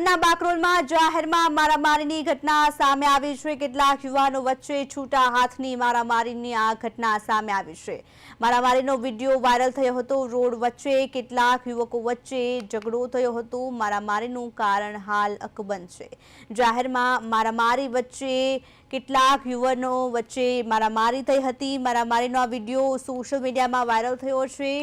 આણંદના બાકરોલમાં જાહેરમાં મારામારીની ઘટના સામે આવી છે. કેટલાક યુવાનો વચ્ચે છૂટા હાથની મારામારીની આ ઘટના સામે આવી છે. મારામારીનો વીડિયો વાયરલ થયો હતો. રોડ વચ્ચે કેટલાક યુવકો વચ્ચે ઝઘડો થયો હતો. મારામારીનું કારણ હાલ અકબંધ છે. જાહેરમાં મારામારી વચ્ચે કેટલાક યુવાનો વચ્ચે મારામારી થઈ હતી. મારામારીનો આ વીડિયો સોશિયલ મીડિયામાં વાયરલ થયો છે.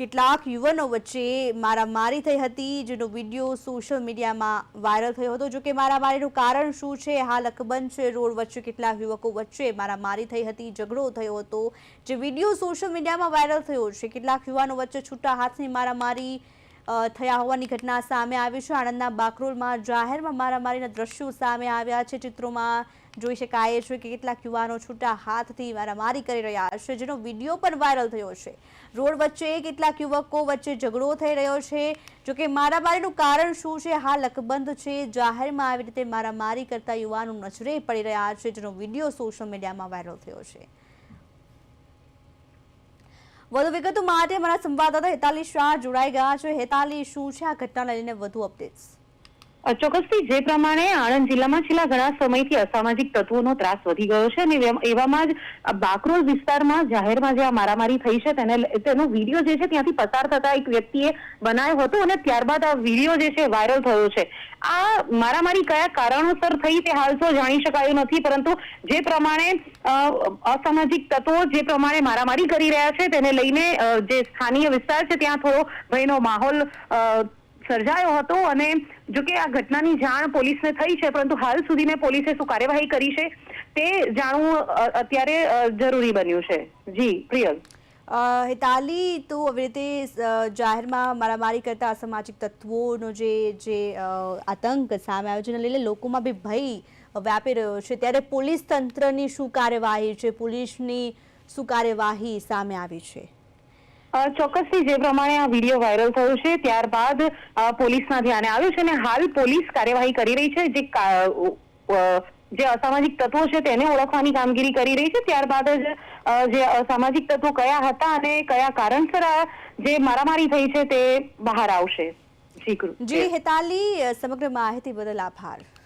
કેટલાક યુવાનો વચ્ચે મારામારી થઈ હતી, જેનો વીડિયો સોશિયલ મીડિયામાં વાયરલ થયો હતો. જો કે મારામારીનું કારણ શું છે? હાલ અકબંધ છે, રોડ વચ્ચે કેટલાક યુવકો વચ્ચે મારામારી થઈ હતી, ઝઘડો થયો હતો. જે વીડિયો સોશિયલ મીડિયામાં વાયરલ થયો છે, કેટલાક યુવાનો વચ્ચે છૂટા હાથની મારામારી થયા હોવાની ઘટના સામે આવી છે. આણંદના બાકરોલમાં જાહેરમાં મારામારીના દ્રશ્યો સામે આવ્યા છે. ચિત્રોમાં જોઈ શકાય છે કે કેટલાક યુવાનો છૂટા હાથથી મારામારી કરી રહ્યા છે, જેનો વીડિયો પણ વાયરલ થયો છે. રોડ વચ્ચે કેટલાક યુવકો વચ્ચે ઝઘડો થઈ રહ્યો છે. જોકે મારામારીનું કારણ શું છે? હાલ અકબંધ છે. જાહેરમાં આવી રીતે મારામારી કરતા યુવાનો નજરે પડી રહ્યા છે, જેનો વીડિયો સોશિયલ મીડિયામાં વાયરલ થયો છે. વધુ વિગતો માટે મારા સંવાદદાતા હેતાલી શાહ જોડાઈ ગયા છે. હેતાલી, શું છે આ ઘટનાને લઈને વધુ અપડેટ્સ ચોક્કસથી. જે પ્રમાણે આણંદ જિલ્લામાં છેલ્લા ઘણા સમયથી અસામાજિક તત્વોનો ત્રાસ વધી ગયો છે અને એવામાં જ બાકરોલ વિસ્તારમાં જાહેરમાં જે આ મારામારી થઈ છે તેને તેનો વીડિયો જે છે ત્યાંથી પસાર થતા એક વ્યક્તિએ બનાવ્યો હતો અને ત્યારબાદ આ વીડિયો જે છે વાયરલ થયો છે. આ મારામારી કયા કારણોસર થઈ તે હાલ તો જાણી શકાયું નથી, પરંતુ જે પ્રમાણે અસામાજિક તત્વો જે પ્રમાણે મારામારી કરી રહ્યા છે તેને લઈને જે સ્થાનીય વિસ્તાર છે ત્યાં થોડો ભયનો માહોલ સર્જાયો હતો અને જો કે આ ઘટનાની જાણ પોલીસને થઈ છે, પરંતુ હાલ સુધીને પોલીસે શું કાર્યવાહી કરી છે તે જાણવું અત્યારે જરૂરી બન્યું છે. જી, પ્રિયલ. હિતાલી, તો આવી રીતે જાહેરમાં મારામારી કરતા અસામાજિક તત્વોનો જે જે આતંક સામે આવ્યો છે, એને લઈને લોકોમાં બી ભય વ્યાપી રહ્યો છે. ત્યારે પોલીસ તંત્રની શું કાર્યવાહી છે? પોલીસની શું કાર્યવાહી સામે આવી છે? ચોક્કસથી જે પ્રમાણે આ વીડિયો વાયરલ થયો છે, ત્યારબાદ પોલીસના ધ્યાને આવ્યું છે અને હાલ પોલીસ કાર્યવાહી કરી રહી છે, જે જે અસામાજિક તત્વો છે તેને ઓળખવાની કામગીરી કરી રહી છે. ત્યારબાદ જ જે અસામાજિક તત્વો કયા હતા અને કયા કારણસર જે મારામારી થઈ છે તે બહાર આવશે. જી. હેતાલી સમગ્ર માહિતી બદલ આભાર.